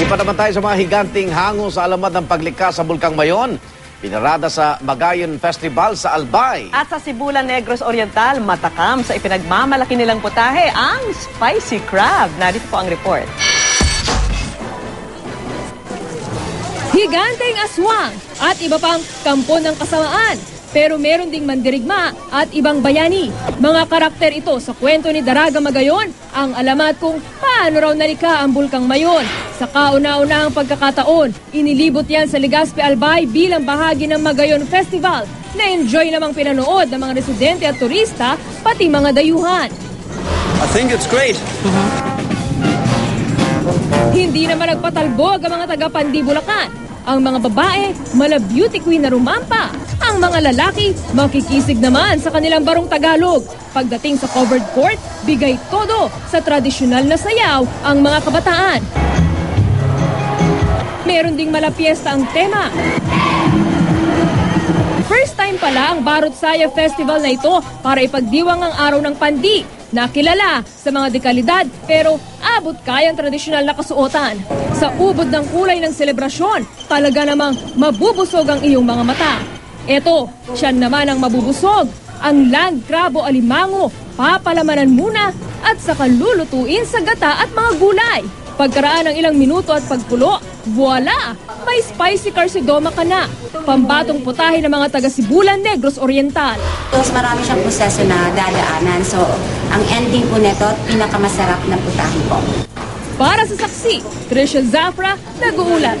Naman tayo sa mga higanting hango sa alamat ng paglikas sa Bulkang Mayon. Pinarada sa Bagayon Festival sa Albay. At sa Sibulan Negros Oriental, matakam sa ipinagmamalaki nilang putahe, ang spicy crab. Narito po ang report. Higanteng aswang at iba pang kampo ng kasamaan. Pero meron ding mandirigma at ibang bayani. Mga karakter ito sa kwento ni Daraga Magayon ang alamat kung paano raw nalika ang Bulkang Mayon. Sa kauna-unahang pagkakataon, inilibot yan sa Legazpi Albay bilang bahagi ng Magayon Festival na enjoy namang pinanood ng mga residente at turista pati mga dayuhan. I think it's great. Hindi naman nagpatalbog ang mga taga-Pandi Bulacan. Ang mga babae, mala beauty queen na rumampa. Ang mga lalaki, makikisig naman sa kanilang barong Tagalog. Pagdating sa covered court, bigay todo sa tradisyonal na sayaw ang mga kabataan. Meron ding malapiesta ang tema. First time pala ang Barot Saya Festival na ito para ipagdiwang ang araw ng pandi na kilala sa mga dekalidad pero abot kayang tradisyonal na kasuotan. Sa ubod ng kulay ng selebrasyon, talaga namang mabubusog ang iyong mga mata. Eto, siya naman ang mabubusog. Ang land crab o alimango, papalamanan muna at saka lulutuin sa gata at mga gulay. Pagkaraan ng ilang minuto at pagpulo, voila! May spicy carcidoma ka na. Pambatong putahe ng mga taga-Sibulan Negros Oriental. Tapos marami siyang proseso na dadaanan. So, ang ending po nito, pinakamasarap na putahe po. Para sa saksi, Trisha Zafra, nag-uulat.